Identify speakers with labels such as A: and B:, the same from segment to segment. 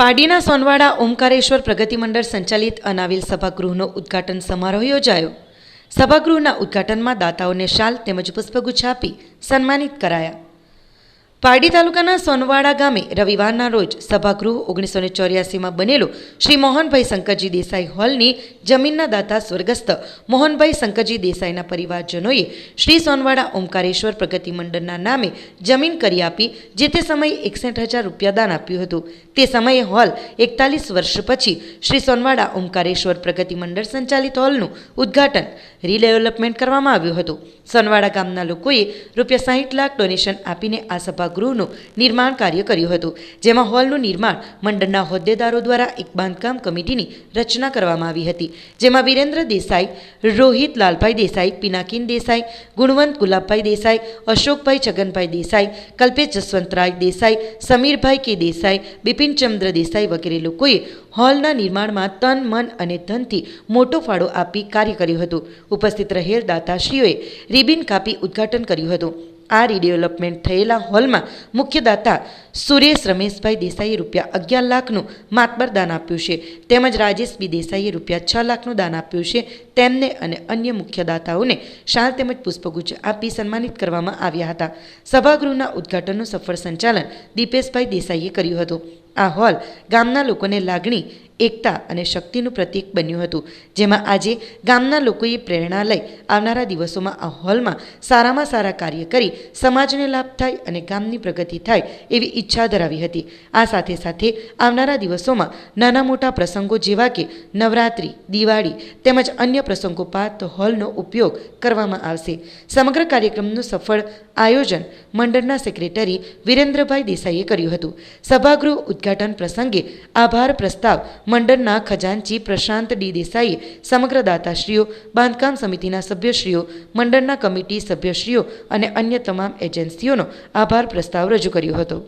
A: પાડીના સોનવાડા ઓમકારેશ્વર પ્રગતિ મંડળ સંચાલિત અનાવિલ સભાગૃહનો ઉદ્ઘાટન સમારોહ યોજાયો. સભાગૃહના ઉદ્ઘાટનમાં દાતાઓને શાલ તેમજ પુષ્પગુચ્છ આપી સન્માનિત કરાયા. પારડી તાલુકાના સોનવાડા ગામે રવિવારના રોજ સભાગૃહ ઓગણીસો ને ચોર્યાસીમાં બનેલું શ્રી મોહનભાઈ શંકરજી દેસાઈ હોલની જમીનના દાતા સ્વર્ગસ્થ મોહનભાઈ શંકરજી દેસાઈના પરિવારજનોએ શ્રી સોનવાડા ઓમકારેશ્વર પ્રગતિ મંડળના નામે જમીન કરી આપી, જે તે સમયે એકસઠ હજાર રૂપિયા દાન આપ્યું હતું. તે સમયે હોલ એકતાલીસ વર્ષ પછી શ્રી સોનવાડા ઓમકારેશ્વર પ્રગતિ મંડળ સંચાલિત હોલનું ઉદ્ઘાટન રીડેવલપમેન્ટ કરવામાં આવ્યું હતું. સોનવાડા ગામના લોકોએ રૂપિયા સાહીઠ લાખ ડોનેશન આપીને આ સભાગૃહનું નિર્માણ કાર્ય કર્યું હતું, જેમાં હોલનું નિર્માણ મંડળના હોદ્દેદારો દ્વારા એક બાંધકામ કમિટીની રચના કરવામાં આવી હતી, જેમાં વિરેન્દ્ર દેસાઈ, રોહિત લાલભાઈ દેસાઈ, પિનાકીન દેસાઈ, ગુણવંત ગુલાબભાઈ દેસાઈ, અશોકભાઈ છગનભાઈ દેસાઈ, કલ્પેશ જસવંતરાય દેસાઈ, સમીરભાઈ કે દેસાઈ બિપિનચંદ્ર દેસાઈ વગેરે લોકોએ હોલના નિર્માણમાં તન, મન અને ધનથી મોટો ફાળો આપી કાર્ય કર્યું હતું. ઉપસ્થિત રહેલ દાતાશ્રીઓએ રિબિન કાપી ઉદ્ઘાટન કર્યું હતું. આ રીડેવલપમેન્ટ થયેલા હોલમાં મુખ્યદાતા સુરેશ રમેશભાઈ દેસાઈએ રૂપિયા અગિયાર લાખનું માતબર દાન આપ્યું છે. તેમજ રાજેશ બી દેસાઈએ રૂપિયા છ લાખનું દાન આપ્યું છે. તેમને અને અન્ય મુખ્યદાતાઓને શાલ તેમજ પુષ્પગુચ્છ આપી સન્માનિત કરવામાં આવ્યા હતા. સભાગૃહના ઉદ્ઘાટનનું સફળ સંચાલન દીપેશભાઈ દેસાઈએ કર્યું હતું. આ હોલ ગામના લોકોને લાગણી એકતા અને શક્તિનું પ્રતીક બન્યું હતું, જેમાં આજે ગામના લોકોએ પ્રેરણા લઈ આવનારા દિવસોમાં આ હોલમાં સારામાં સારા કાર્ય કરી સમાજને લાભ થાય અને ગામની પ્રગતિ થાય એવી ઈચ્છા ધરાવી હતી. આ સાથે સાથે આવનારા દિવસોમાં નાના મોટા પ્રસંગો જેવા કે નવરાત્રિ, દિવાળી તેમજ અન્ય પ્રસંગો બાદ હોલનો ઉપયોગ કરવામાં આવશે. સમગ્ર કાર્યક્રમનું સફળ આયોજન મંડળના સેક્રેટરી વિરેન્દ્રભાઈ દેસાઈએ કર્યું હતું. સભાગૃહ ઉદ્ઘાટન પ્રસંગે આભાર પ્રસ્તાવ મંડળના ખજાનચી પ્રશાંત ડી દેસાઈએ, સમગ્ર દાતાશ્રીઓ, બાંધકામ સમિતિના સભ્યશ્રીઓ, મંડળના કમિટી સભ્યશ્રીઓ અને અન્ય તમામ એજન્સીઓનો આભાર પ્રસ્તાવ રજૂ કર્યો હતો.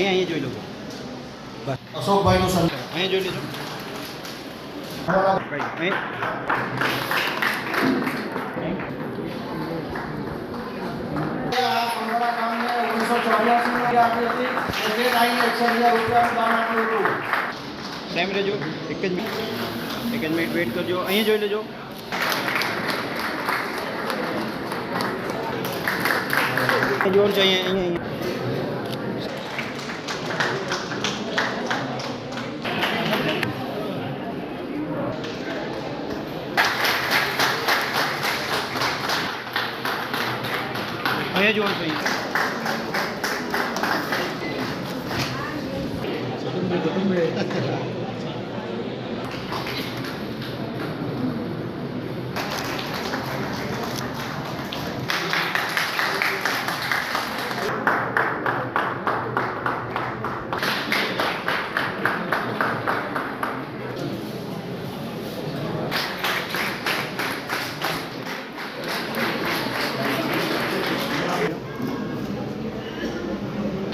B: અહીંયા અહીંયા જોઈ લો
C: અશોકભાઈનું સન્માન
B: અહીંયા જોઈ લેજો ભાઈ અહીં
C: આ કંડોળા ગામને ઓગણીસો ચોર્યાસીમાં આપી હતી અને તે ટાઈમે એકસો હજાર રૂપિયાનું દાન આપ્યું હતું
B: ટાઈમ રહેજો એક જ મિનિટ એક જ મિનિટ વેઇટ કરજો અહીંયા જોઈ લેજો અહીંયા જોવાનું છે અહીંયા અહીંયા અહીંયા અહીંયા જોવાનું છે અહીંયા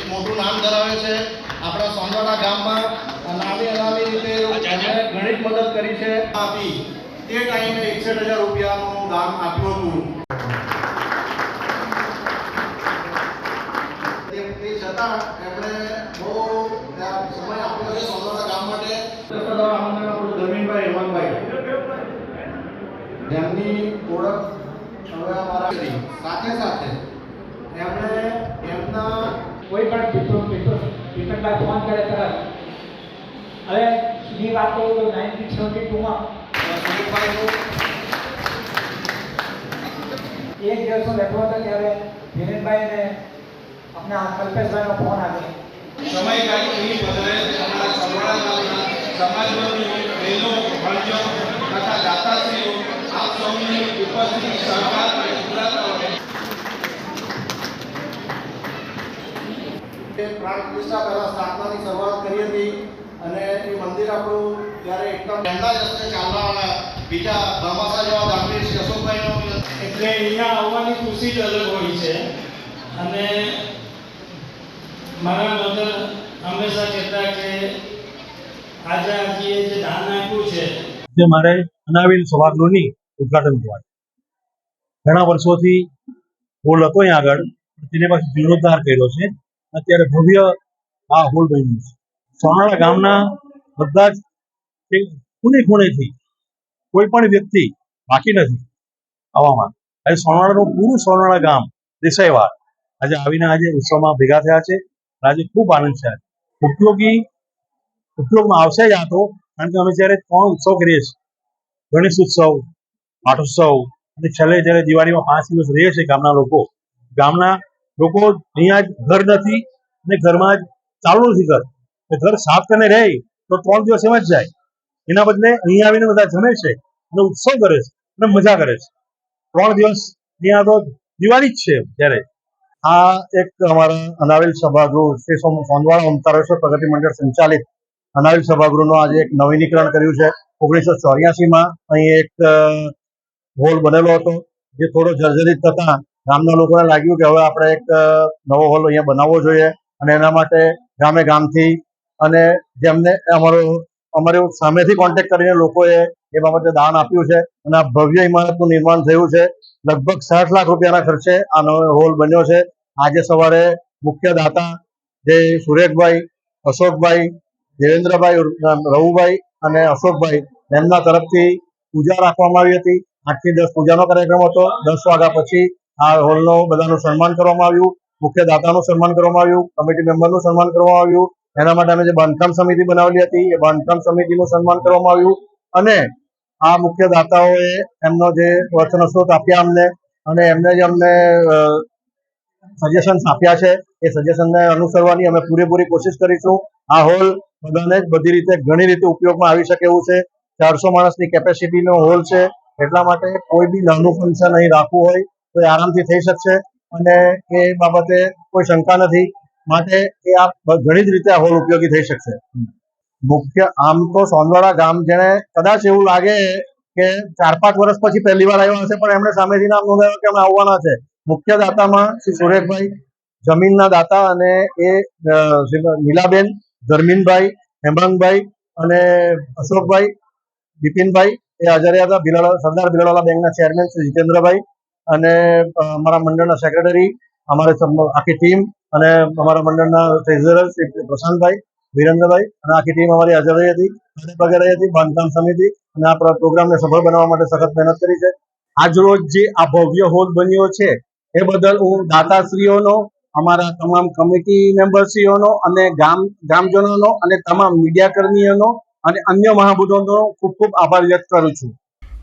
C: મોટું નામ ધરાવે છે આપણા સોનવાડા ગામમાં નાની અનામી રીતે એમણે ઘણી જ મદદ કરી છે આપી તે ટાઈમે એકસઠ હજાર રૂપિયાનું દાન આપ્યું હતું. તે તે છતાં એમણે બહુ સમય આપ્યો છે સોનવાડા ગામ માટે. આમંત્રણ હેમંતભાઈ. જેમની ઓળખ હવે અમારા સાથે સાથે એમણે એમના
D: કોઈ પણ પિત્તોર પિત્તરભાઈ ફોન કરે તરત. હવે સીધી વાત કરું તો નાઇન્ટીન સેવન્ટી ટુમાં એક દિવસ હું બેઠો હતો ત્યારે વિરેનભાઈને આપણા કલ્પેશભાઈનો ફોન આવ્યો.
E: સમયગાળી બદલે બહેનો ભાઈઓ તથા દાતાશ્રીઓ આપ સૌની ઉપસ્થિત સહકાર અને પુરાતનો
C: તે પ્રાણ પ્રતિષ્ઠા પહેલા સ્થાપનાની શરૂઆત મંદિર આપણું ત્યારે એકદમ એમના જ હસ્તે ચાલવાના બીજા ભામાસા જેવા શ્રી અશોકભાઈનો
F: એટલે અહીંયા આવવાની ખુશી જ અલગ હોય છે. અને મારા મધર હંમેશા કહેતા કે આજે જે દાન આપ્યું છે
G: જે મારે અનાવિલ સભાગૃહની ઉદઘાટન થવા ઘણા વર્ષોથી હોલ હતો અહીં આગળ તેને પાછું જીર્ણોદ્ધાર કર્યો છે. અત્યારે ભવ્ય આ હોલ બન્યું છે. સોનાળા ગામના બધા જ ખૂણે ખૂણેથી કોઈ પણ વ્યક્તિ બાકી નથી આવવામાં આજે સોનાળાનું પૂરું સોનાળા ગામ દેસાઈવાર આજે આવીને આજે ઉત્સવમાં ભેગા થયા છે. આજે ખૂબ આનંદ છે. ઉપયોગી ઉપયોગમાં આવશે જ આ તો. કારણ કે અમે જ્યારે ત્રણ ઉત્સવ કરીએ છીએ. ગણેશ ઉત્સવ પાઠોત્સવ અને છેલ્લે જ્યારે દિવાળીમાં પાંચ દિવસ રહીએ છીએ ગામના લોકો. ગામના લોકો અહીંયા જ ઘર નથી અને ઘરમાં જ ચાલુ નથી ઘર. ઘર સાફ કરીને રહે તો ત્રણ દિવસ એમાં જ જાય. એના બદલે અહીંયા આવીને બધા જમે છે અને ઉત્સવ કરે છે અને મજા કરે છે. ત્રણ દિવસ અહીંયા તો દિવાળી જ છે ત્યારે આ એક અમારા અનાવિલ સભાગૃહ શ્રી સોનવાળા ઓમકારેશ્વર પ્રગતિ મંડળ સંચાલિત. અનાવિલ સભાગૃહનું આજે એક નવીનીકરણ કર્યું છે. ઓગણીસો ચોર્યાસીમાં અહીં એક હોલ બનેલો હતો, જે થોડો જર્જરિત થતા ગામના લોકોને લાગ્યું કે હવે આપણે એક નવો હોલ અહીંયા બનાવવો જોઈએ અને એના માટે ગામે ગામથી અને જેમને અમારો અમારું સામેથી કોન્ટેક્ટ કરીને લોકોએ એ બાબતે દાન આપ્યું છે અને આ ભવ્ય ઇમારતનું નિર્માણ થયું છે. લગભગ સાઠ લાખ રૂપિયાના ખર્ચે આ નવો હોલ બન્યો છે. આજે સવારે મુખ્ય દાતા જે સુરેશભાઈ અશોકભાઈ, દેવેન્દ્રભાઈ રવુભાઈ અને અશોકભાઈ, એમના તરફથી પૂજા રાખવામાં આવી હતી. આઠથી દસ પૂજાનો કાર્યક્રમ હતો. દસ વાગ્યા પછી આ હોલનો બધાનું સન્માન કરવામાં આવ્યું. મુખ્ય દાતાનું સન્માન કરવામાં આવ્યું. કમિટી મેમ્બરનું સન્માન કરવામાં આવ્યું. એના માટે અમે જે બાંધકામ સમિતિ બનાવેલી હતી, એ બાંધકામ સમિતિનું સન્માન કરવામાં આવ્યું અને આ મુખ્ય દાતાઓએ એમનો જે વચનો સ્ત્રોત આપ્યા અમને અને એમને જે અમને સજેશન્સ આપ્યા છે. એ સજેશનને અનુસરવાની અમે પૂરેપૂરી કોશિશ કરીશું. આ હોલ બધાને બધી રીતે ઘણી રીતે ઉપયોગમાં આવી શકે એવું છે. ચારસો માણસની કેપેસિટીનો હોલ છે. એટલા માટે કોઈ બી નાનું ફંક્શન અહીં રાખવું હોય તો એ આરામથી થઈ શકશે. અને એ બાબતે કોઈ શંકા નથી. માટે એ આ ઘણી જ રીતે આ હોલ ઉપયોગી થઈ શકશે. મુખ્ય આમ તો સોનવાડા ગામ જેને કદાચ એવું લાગે કે ચાર પાંચ વર્ષ પછી પહેલી વાર આવ્યા હશે, પણ એમણે સામેથી નામ નોંધાવ્યું કે અમે આવવાના છે. મુખ્ય દાતામાં શ્રી સુરેશભાઈ જમીનના દાતા અને એ નીલાબેન, ધર્મીનભાઈ હેમાંગભાઈ અને અશોકભાઈ, બિપિનભાઈ, એ હાજર હતા ભીલાડા સરદાર ભીલાવાલા બેંકના ચેરમેન શ્રી જીતેન્દ્રભાઈ અને અમારા મંડળના સેક્રેટરી, અમારે આખી ટીમ અને અમારા મંડળના ટ્રેઝરર શ્રી પ્રશાંતભાઈ, વિરેન્દ્રભાઈ અને આખી ટીમ અમારી હાજર રહી હતી. અને રહી હતી, બાંધકામ સમિતિ અને આ પ્રોગ્રામને સફળ બનાવવા માટે સખત મહેનત કરી છે. આજરોજ જે આ ભવ્ય હોલ બન્યો છે, એ બદલ હું દાતાશ્રીઓનો, અમારા તમામ કમિટી મેમ્બરશ્રીઓનો અને ગામ ગામજનોનો અને તમામ મીડિયા કર્મીઓનો અને અન્ય મહાબુદ્ધોનો ખૂબ ખૂબ આભાર વ્યક્ત કરું છું.